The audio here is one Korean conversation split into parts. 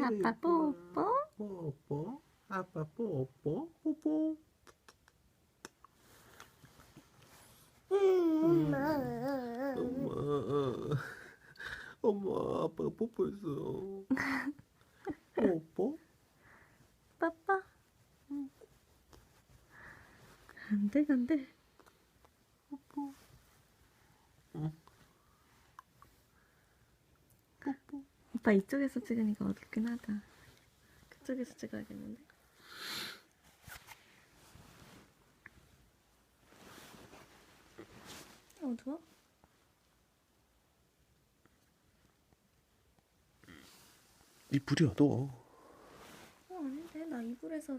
아빠 뽀뽀. 뽀뽀. 아빠 뽀뽀. 뽀뽀. 엄마. 엄마, 아빠가 뽀뽀했어. 뽀뽀? 빠빠. 안돼 안돼. 뽀뽀. 응. 뽀뽀. 오빠 이쪽에서 찍으니까 어둡긴 하다. 그쪽에서 찍어야겠는데. 어두워? 이 불이 어두워. 어 아닌데 나 이불에서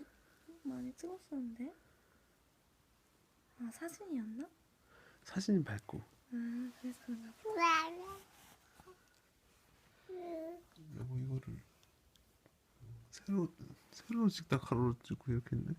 많이 찍었었는데. 아 사진이었나? 사진이 밝고. 아 그래서 그런가 새로 새로 찍다 가로로 찍고 이렇게 했네.